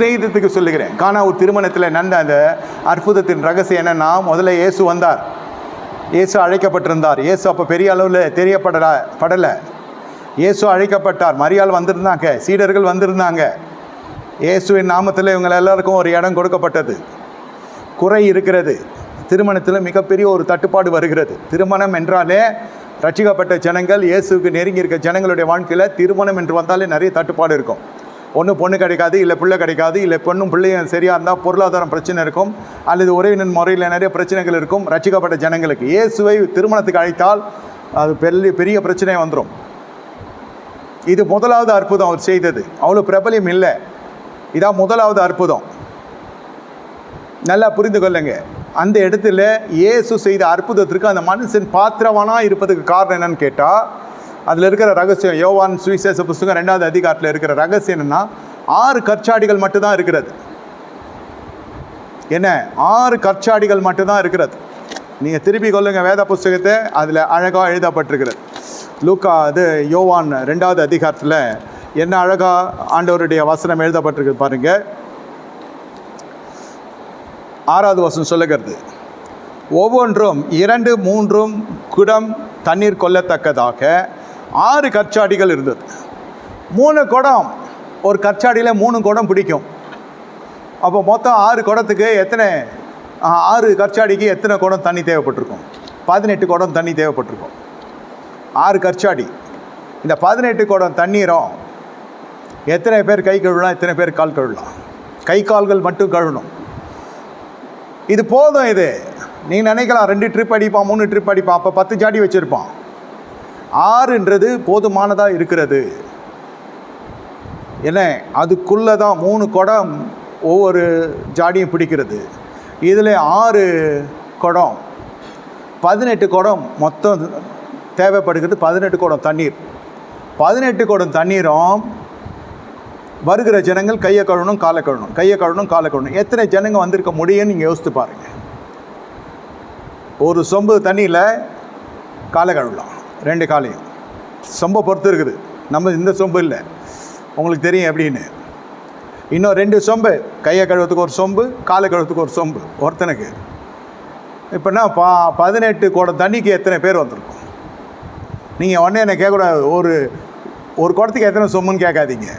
சிநேகிதத்துக்கு சொல்லுகிறேன். காணா ஒரு திருமணத்தில் நடந்த அந்த அற்புதத்தின் ரகசியம் என்னன்னா முதல்ல இயேசு வந்தார். இயேசு அழைக்கப்பட்டிருந்தார். இயேசு அப்போ பெரிய அளவில் தெரியப்படல படலை. இயேசு அழைக்கப்பட்டார். மரியாள் வந்திருந்தாங்க. சீடர்கள் வந்திருந்தாங்க. இயேசுவின் நாமத்தில் இவங்க எல்லாருக்கும் ஒரு இடம் கொடுக்கப்பட்டது. குறை இருக்கிறது. திருமணத்தில் மிகப்பெரிய ஒரு தட்டுப்பாடு வருகிறது. திருமணம் என்றாலே ரட்சிக்கப்பட்ட ஜனங்கள் இயேசுக்கு நெருங்கி இருக்க ஜனங்களுடைய வாழ்க்கையில் திருமணம் என்று வந்தாலே நிறைய தட்டுப்பாடு இருக்கும். ஒன்று பொண்ணு கிடைக்காது இல்லை பிள்ளை கிடைக்காது இல்லை பொண்ணும் பிள்ளையும் சரியாக இருந்தால் பொருளாதாரம் பிரச்சனை இருக்கும் அல்லது உறவினர் முறையில் நிறைய பிரச்சனைகள் இருக்கும் ரட்சிக்கப்பட்ட ஜனங்களுக்கு. இயேசுவை திருமணத்துக்கு அழைத்தால் அது பெரிய பெரிய பிரச்சனை வந்துடும் இது முதலாவது அற்புதம் அவர் செய்தது. அவ்வளோ பிரபலியம் இல்லை. இதான் முதலாவது அற்புதம். நல்லா புரிந்து கொள்ளுங்க. அந்த இடத்துல இயேசு செய்த அற்புதத்திற்கு அந்த மனுஷன் பாத்திரவானாக இருப்பதுக்கு காரணம் என்னன்னு கேட்டால் அதில் இருக்கிற ரகசியம் யோவான் சுவிசேஷ புஸ்தகம் ரெண்டாவது அதிகாரத்தில் இருக்கிற ரகசியம் என்னன்னா ஆறு கற்சாடிகள் மட்டும்தான் இருக்கிறது. என்ன? ஆறு கற்சாடிகள் மட்டும்தான் இருக்கிறது. நீங்கள் திருப்பி கொள்ளுங்கள் வேத புஸ்தகத்தை அதில் அழகாக எழுதப்பட்டிருக்கிறது. லூக்கா அது யோவான் ரெண்டாவது அதிகாரத்தில் என்ன அழகாக ஆண்டவருடைய வசனம் எழுதப்பட்டிருக்கு பாருங்கள் ஆறாவது வசனம் சொல்லுகிறது ஒவ்வொன்றும் இரண்டு மூன்றும் குடம் தண்ணீர் கொல்லத்தக்கதாக ஆறு கற்சாடிகள் இருந்தது. மூணு குடம் ஒரு கற்சாடியில் மூணு குடம் பிடிக்கும். அப்போ மொத்தம் ஆறு குடத்துக்கு எத்தனை ஆறு கற்சாடிக்கு எத்தனை குடம் தண்ணி தேவைப்பட்டிருக்கும்? பதினெட்டு குடம் தண்ணி தேவைப்பட்டிருக்கும். ஆறு கற்சாடி. இந்த பதினெட்டு குடம் தண்ணீரும் எத்தனை பேர் கை கழுவலாம் எத்தனை பேர் கால் கழுவலாம்? கை கால்கள் மட்டும் கழுவணும். இது போதும் இது. நீ நினைக்கலாம் ரெண்டு ட்ரிப் அடிப்பான் மூணு ட்ரிப் அடிப்பான் அப்போ பத்து ஜாடி வச்சுருப்பான். ஆறுன்றது போதுமானதாக இருக்கிறது. என்ன? அதுக்குள்ளே தான் மூணு குடம் ஒவ்வொரு ஜாடியும் பிடிக்கிறது. இதில் ஆறு குடம் பதினெட்டு குடம் மொத்தம் தேவைப்படுகிறது. பதினெட்டு குடம் தண்ணீர். பதினெட்டு குடம் தண்ணீரும் வருகிற ஜனங்கள் கையை கழுவணும் காலை கழுவணும். கையை கழுவணும் காலை கழுவணும். எத்தனை ஜனங்க வந்திருக்க முடியும்னு நீங்கள் யோசித்து பாருங்கள் ஒரு சொம்பு தண்ணியில் காலை கழுவலாம். ரெண்டு காலையும் சொம்பை பொறுத்து இருக்குது. நம்ம இந்த சொம்பு இல்லை. உங்களுக்கு தெரியும் எப்படின்னு. இன்னும் ரெண்டு சொம்பு. கையை கழுவத்துக்கு ஒரு சொம்பு காலை கழுவத்துக்கு ஒரு சொம்பு. ஒருத்தனுக்கு. இப்போனா பா பதினெட்டு குடம் தண்ணிக்கு எத்தனை பேர் வந்திருக்கும்? நீங்கள் உடனே என்ன கேட்கக்கூடாது. ஒரு ஒரு குடத்துக்கு எத்தனை சொம்புன்னு கேட்காதீங்க.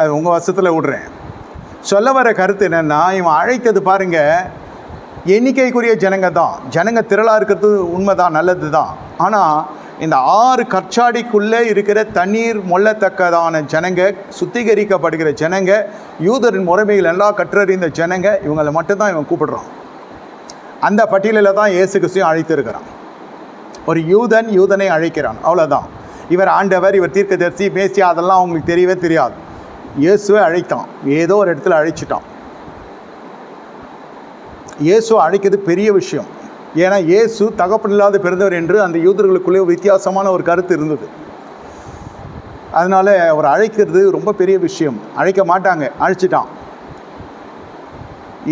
அது உங்கள் வசத்தில் விடுறேன். சொல்ல வர கருத்து என்னென்னா இவன் அழைத்தது பாருங்கள் எண்ணிக்கைக்குரிய ஜனங்க தான். ஜனங்க திரளாக இருக்கிறது உண்மை தான் நல்லது தான் ஆனால் இந்த ஆறு கற்சாடிக்குள்ளே இருக்கிற தண்ணீர் மொல்லத்தக்கதான ஜனங்க சுத்திகரிக்கப்படுகிற ஜனங்க யூதரின் முறைமைகள் எல்லாம் கற்றறிந்த ஜனங்க இவங்களை மட்டும்தான் இவன் கூப்பிடுறான். அந்த பட்டியலில் தான் இயேசு கிறிஸ்தையும் அழைத்திருக்கிறான். ஒரு யூதன் யூதனை அழைக்கிறான். அவ்வளோதான் இவர் ஆண்டவர் இவர் தீர்க்கதரிசி பேசி அதெல்லாம் அவங்களுக்கு தெரியவே தெரியாது. இயேசுவை அழைத்தான். ஏதோ ஒரு இடத்துல அழைச்சிட்டான். இயேசுவை அழைக்கிறது பெரிய விஷயம். ஏன்னா இயேசு தகப்பனில்லாத பிறந்தவர் என்று அந்த யூதர்களுக்குள்ளே வித்தியாசமான ஒரு கருத்து இருந்தது. அதனால் அவர் அழைக்கிறது ரொம்ப பெரிய விஷயம். அழைக்க மாட்டாங்க அழைச்சிட்டான்.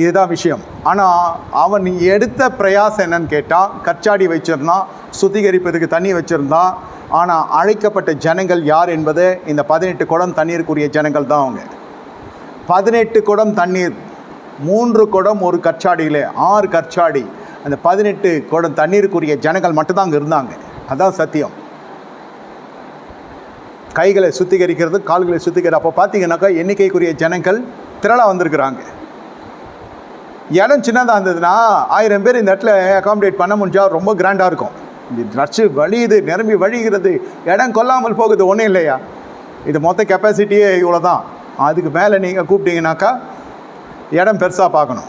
இதுதான் விஷயம். ஆனால் அவன் எடுத்த பிரயாசம் என்னன்னு கேட்டால் கச்சாடி வச்சிருந்தான் சுத்திகரிப்பதுக்கு தண்ணி வச்சுருந்தான். ஆனால் அழைக்கப்பட்ட ஜனங்கள் யார் என்பது இந்த பதினெட்டு குடம் தண்ணீருக்குரிய ஜனங்கள் தான் அவங்க. பதினெட்டு குடம் தண்ணீர் மூன்று குடம் ஒரு கற்சாடியில் ஆறு கற்சாடி. அந்த பதினெட்டு குடம் தண்ணீருக்குரிய ஜனங்கள் மட்டும்தான் அங்கே இருந்தாங்க. அதான் சத்தியம். கைகளை சுத்திகரிக்கிறது கால்களை சுத்திகரி அப்போ பார்த்தீங்கன்னாக்கா எண்ணிக்கைக்குரிய ஜனங்கள் திரளாக வந்திருக்கிறாங்க. இடம் சின்னதாக இருந்ததுன்னா ஆயிரம் பேர் இந்த இடத்துல அகாமடேட் பண்ண முடிஞ்சால் ரொம்ப கிராண்டாக இருக்கும். இது நச்சு வழியுது நிரம்பி வழிகிறது இடம் கொல்லாமல் போகுது ஒன்றும் இல்லையா? இது மொத்த கெப்பாசிட்டியே இவ்வளோ தான் அதுக்கு மேலே நீங்கள் கூப்பிட்டீங்கன்னாக்கா இடம் பெருசாக பார்க்கணும்.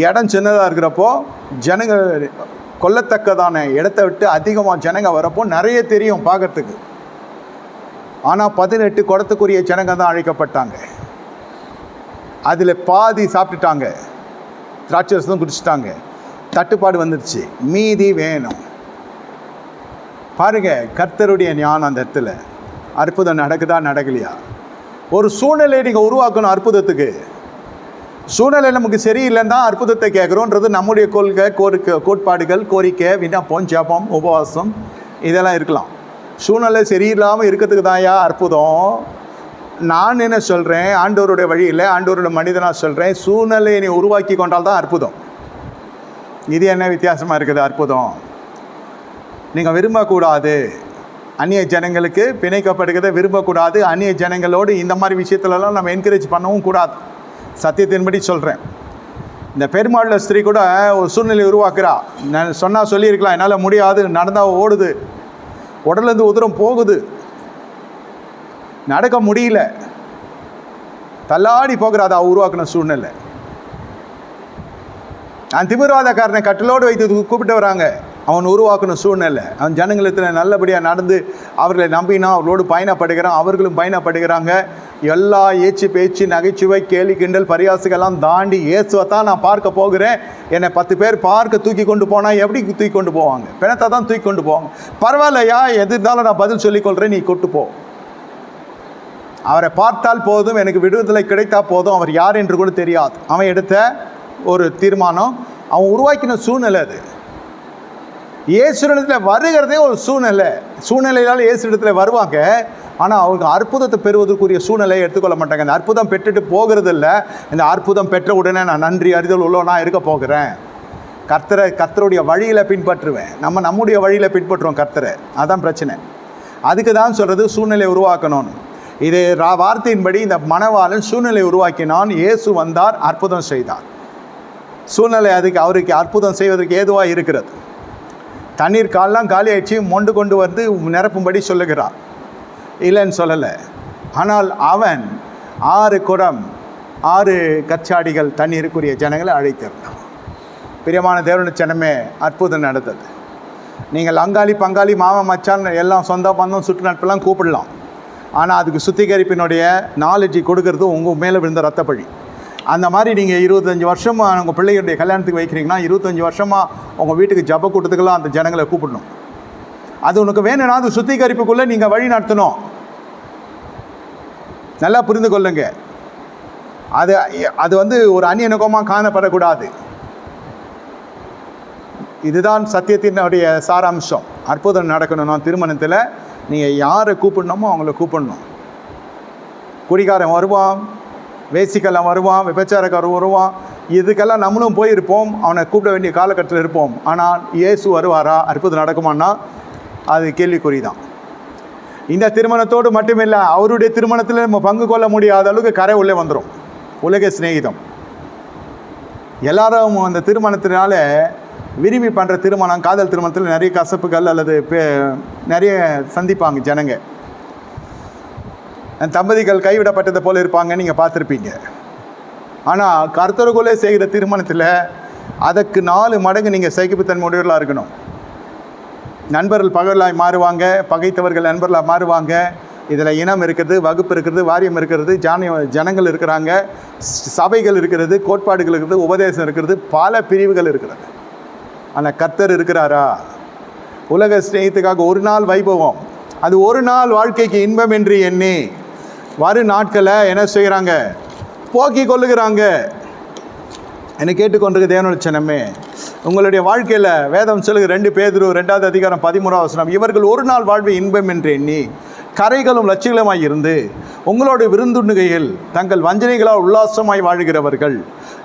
இடம் சின்னதாக இருக்கிறப்போ ஜனங்க கொல்லத்தக்கதான இடத்த விட்டு அதிகமாக ஜனங்க வரப்போ நிறைய தெரியும் பார்க்கறதுக்கு. ஆனால் பதினெட்டு குடத்துக்குரிய ஜனங்க தான் அழைக்கப்பட்டாங்க. அதில் பாதி சாப்பிட்டுட்டாங்க. திராட்சரசம் குடிச்சிட்டாங்க. தட்டுப்பாடு வந்துடுச்சு மீதி வேணும். பாருங்க கர்த்தருடைய ஞானம் அந்த இடத்துல. அற்புதம் நடக்குதா நடக்கலையா? ஒரு சூழ்நிலையை நீங்கள் உருவாக்கணும் அற்புதத்துக்கு. சூழ்நிலை நமக்கு சரியில்லைன்னு தான் அற்புதத்தை கேட்குறோன்றது நம்முடைய கொள்கை கோரிக்கை கோட்பாடுகள் கோரிக்கை விண்ணப்பம் ஜபம் உபவாசம் இதெல்லாம் இருக்கலாம். சூழ்நிலை சரியில்லாமல் இருக்கிறதுக்கு தாயா அற்புதம். நான் என்ன சொல்கிறேன் ஆண்டவருடைய வழியில் ஆண்டவருடைய மனிதனாக சொல்கிறேன் சூழ்நிலையை நீ உருவாக்கி கொண்டால் தான் அற்புதம். இது என்ன வித்தியாசமாக இருக்குது அற்புதம்? நீங்கள் விரும்பக்கூடாது. அந்நிய ஜனங்களுக்கு பிணைக்கப்படுகிறத விரும்பக்கூடாது. அந்நிய ஜனங்களோடு இந்த மாதிரி விஷயத்துலலாம் நம்ம என்கரேஜ் பண்ணவும் கூடாது. சத்தியத்தின்படி சொல்கிறேன் இந்த பெருமாள் ஸ்திரீ கூட ஒரு சூழ்நிலை உருவாக்குறா. நான் சொன்னால் சொல்லியிருக்கலாம். என்னால் முடியாது. நடந்தால் ஓடுது. உடலேருந்து உதிரம் போகுது. நடக்க முடியல. தள்ளாடி போகிற அதை. உருவாக்கின சூழ்நிலை. நான் திமிர்வாதக்காரனை கட்டிலோடு வைத்து கூப்பிட்டு வராங்க. அவன் உருவாக்கின சூழ்நிலை. அவன் ஜனங்களுக்கு நல்லபடியாக நடந்து அவர்களை நம்பினா அவர்களோடு பயணப்படுகிறான். அவர்களும் பயணப்படுகிறாங்க. எல்லா ஏச்சு பேச்சு நகைச்சுவை கேலி கிண்டல் பரியாசுகள்லாம் தாண்டி இயேசுவை தான் நான் பார்க்க போகிறேன். என்னை பத்து பேர் பார்க்க தூக்கி கொண்டு போனால் எப்படி தூக்கி கொண்டு போவாங்க? பிணத்தை தான் தூக்கி கொண்டு போவாங்க. பரவாயில்லையா? எது இருந்தாலும் நான் பதில் சொல்லிக்கொள்கிறேன் நீ கொண்டு போ. அவரை பார்த்தால் போதும் எனக்கு விடுதலை கிடைத்தா போதும் அவர் யார் என்று கூட தெரியாது. அவன் எடுத்த ஒரு தீர்மானம் அவன் உருவாக்கின சூழ்நிலை அது. இயேசுடத்தில் வருகிறதே ஒரு சூழ்நிலை. சூழ்நிலையால் இடத்துல வருவாங்க. ஆனால் அவங்க அற்புதத்தை பெறுவதற்குரிய சூழ்நிலையை எடுத்துக்கொள்ள மாட்டாங்க. இந்த அற்புதம் பெற்றுட்டு போகிறது இல்லை இந்த அற்புதம் பெற்ற உடனே நான் நன்றி அறிதல் உள்ளவனா இருக்க போகிறேன். கர்த்தரை கர்த்தருடைய வழியில் பின்பற்றுவேன். நம்ம நம்முடைய வழியில் பின்பற்றுவோம் கர்த்தரை. அதான் பிரச்சனை. அதுக்கு தான் சொல்கிறது சூழ்நிலை உருவாக்கணும்னு இது ரா வார்த்தையின்படி இந்த மணவாளன் சூழ்நிலை உருவாக்கினான். இயேசு வந்தார் அற்புதம் செய்தார். சூழ்நிலை அதுக்கு அவருக்கு அற்புதம் செய்வதற்கு ஏதுவாக இருக்கிறது? தண்ணீர் கால்லாம் காலி ஆயிடுச்சு மொண்டு கொண்டு வந்து நிரப்பும்படி சொல்லுகிறார். இல்லைன்னு சொல்லலை. ஆனால் அவன் ஆறு குடம் ஆறு கச்சாடிகள் தண்ணீருக்குரிய ஜனங்களை அழைத்திருந்தான். பிரியமான தேவனு ஜனமே அற்புதம் நடந்தது. நீங்கள் அங்காளி பங்காளி மாமன் மச்சான் எல்லாம் சொந்த பந்தம் சுற்று நட்பெல்லாம் கூப்பிடலாம். ஆனால் அதுக்கு சுத்திகரிப்பினுடைய நாலேஜி கொடுக்கறது உங்கள் மேலே விழுந்த ரத்தப்பழி அந்த மாதிரி நீங்கள் இருபத்தஞ்சி வருஷமாக உங்கள் பிள்ளைகளுடைய கல்யாணத்துக்கு வைக்கிறீங்கன்னா இருபத்தஞ்சி வருஷமாக உங்கள் வீட்டுக்கு ஜப கூட்டத்துக்கெல்லாம் அந்த ஜனங்களை கூப்பிடணும். அது உனக்கு வேணும்னா அது சுத்திகரிப்புக்குள்ளே நீங்கள் வழி நடத்தணும். நல்லா புரிந்து கொள்ளுங்க. அது அது வந்து ஒரு அந்நியனுக்கமாக காணப்படக்கூடாது. இதுதான் சத்தியத்தினுடைய சாராம்சம். அற்புதம் நடக்கணும்னா திருமணத்தில் நீங்கள் யாரை கூப்பிடணுமோ அவங்கள கூப்பிடணும். குடிகாரன் வருவான். வேசிக்கெல்லாம் வருவான் விபச்சாரக்காரர் வருவான். இதுக்கெல்லாம் நம்மளும் போயிருப்போம். அவனை கூப்பிட வேண்டிய காலகட்டத்தில் இருப்போம். ஆனால் இயேசு வருவாரா? அற்புதம் நடக்குமான்னா? அது கேள்விக்குறி தான் இந்த திருமணத்தோடு மட்டுமில்லை அவருடைய திருமணத்தில் நம்ம பங்கு கொள்ள முடியாத அளவுக்கு கரை உள்ளே வந்துடும் உலக சிநேகிதம். எல்லாரும் அந்த திருமணத்தினால விரும்பி பண்ணுற திருமணம் காதல் திருமணத்தில் நிறைய கசப்புகள் அல்லது நிறைய சந்திப்பாங்க ஜனங்க. தம்பதிகள் கைவிடப்பட்டதை போல இருப்பாங்க நீங்கள் பார்த்துருப்பீங்க. ஆனால் கர்த்தருக்குள்ளே செய்கிற திருமணத்தில் அதற்கு நாலு மடங்கு நீங்கள் சகிப்புத்தன்மையுடையவர்களாக இருக்கணும். நண்பர்கள் பகலாய் மாறுவாங்க பகைத்தவர்கள் நண்பர்களாக மாறுவாங்க. இதில் இனம் இருக்கிறது வகுப்பு இருக்கிறது வாரியம் இருக்கிறது ஜானிய ஜனங்கள் இருக்கிறாங்க சபைகள் இருக்கிறது கோட்பாடுகள் இருக்கிறது உபதேசம் இருக்கிறது பல பிரிவுகள் இருக்கிறது. ஆனால் கர்த்தர் இருக்கிறாரா? உலக ஸ்நேகத்துக்காக ஒரு நாள் வைபவம். அது ஒரு நாள் வாழ்க்கைக்கு இன்பம் என்று எண்ணி வரு நாட்களை என்ன செய்கிறாங்க போக்கி கொள்ளுகிறாங்க. என்னை கேட்டுக்கொண்டிருக்க தேவனுடைய உங்களுடைய வாழ்க்கையில் வேதம் சொல்லுங்க ரெண்டு பேதரு ரெண்டாவது அதிகாரம் பதிமூணாவது வசனம் இவர்கள் ஒரு நாள் வாழ்வை இன்பம் என்று எண்ணி கரைகளும் லட்சியங்களுமாய் இருந்து உங்களோட விருந்துண்ணுகையில் தங்கள் வஞ்சனைகளால் உல்லாசமாய் வாழ்கிறவர்கள்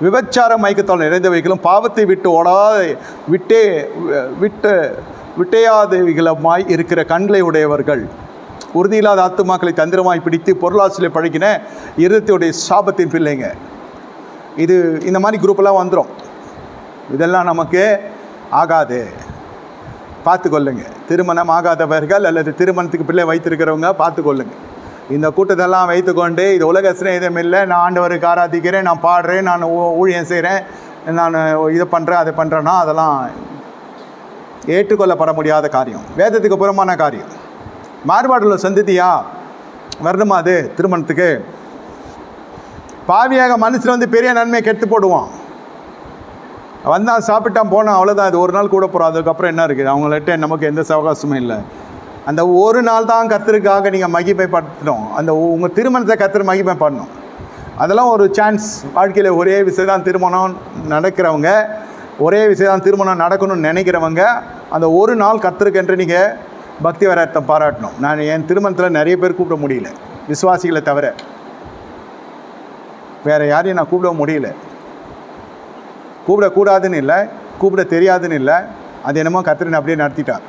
விபச்சார மயக்கத்தால் நிறைந்தவைகளும் பாவத்தை விட்டு ஓடாத விட்டே விட்டு விட்டையாதவிகளமாய் இருக்கிற கண்களை உடையவர்கள். உறுதியில்லாத ஆத்துமாக்களை தந்திரமாய் பிடித்து பொருளாசிரியை பழகின இருதயத்துடைய சாபத்தின் பிள்ளைங்க. இது இந்த மாதிரி குரூப்பெல்லாம் வந்துடும் இதெல்லாம் நமக்கு ஆகாது. பார்த்துக்கொள்ளுங்க திருமணம் ஆகாதவர்கள் அல்லது திருமணத்துக்கு பிள்ளை வைத்திருக்கிறவங்க பார்த்துக்கொள்ளுங்க இந்த கூட்டத்தெல்லாம் வைத்துக்கொண்டு இது உலக சிநேகம் இல்லை நான் ஆண்டவருக்கு ஆராதிக்கிறேன் நான் பாடுறேன் நான் ஊ- ஊழியம் செய்கிறேன் நான் இதை பண்ணுறேன் அதை பண்ணுறேன்னா அதெல்லாம் ஏற்றுக்கொள்ளப்பட முடியாத காரியம். வேதத்துக்கு புறமான காரியம். மாறுபாடுள்ள சந்ததியா வரணுமா அது? திருமணத்துக்கு? பாவியாக மனுஷன் வந்து பெரிய நன்மை கெட்டு போடுவான். வந்தான் சாப்பிட்டான் போனான் அவ்வளோதான் அது ஒரு நாள் கூட போகிறோம் அதுக்கப்புறம் என்ன இருக்குது? அவங்கள்ட்ட நமக்கு எந்த சவகாசமும் இல்லை. அந்த ஒரு நாள் தான் கர்த்தருக்காக நீங்கள் மகிமைப்படுத்தணும். அந்த உங்கள் திருமணத்தை கர்த்தர் மகிமை பண்ணணும் அதெல்லாம் ஒரு சான்ஸ் வாழ்க்கையில் ஒரே விஷயம் தான் திருமணம் நடக்கிறவங்க ஒரே விஷயம் தான் திருமணம் நடக்கணும்னு நினைக்கிறவங்க அந்த ஒரு நாள் கர்த்தருக்கென்று நீங்கள் பக்தி வராட்டம் பாராட்டணும். நான் என் திருமணத்தில் நிறைய பேர் கூப்பிட முடியல. விசுவாசிகளை தவிர. வேறு யாரையும் நான் கூப்பிட முடியல. கூப்பிடக்கூடாதுன்னு இல்லை கூப்பிட தெரியாதுன்னு இல்லை. அது என்னமோ கத்திரன் அப்படியே நடத்திட்டார்.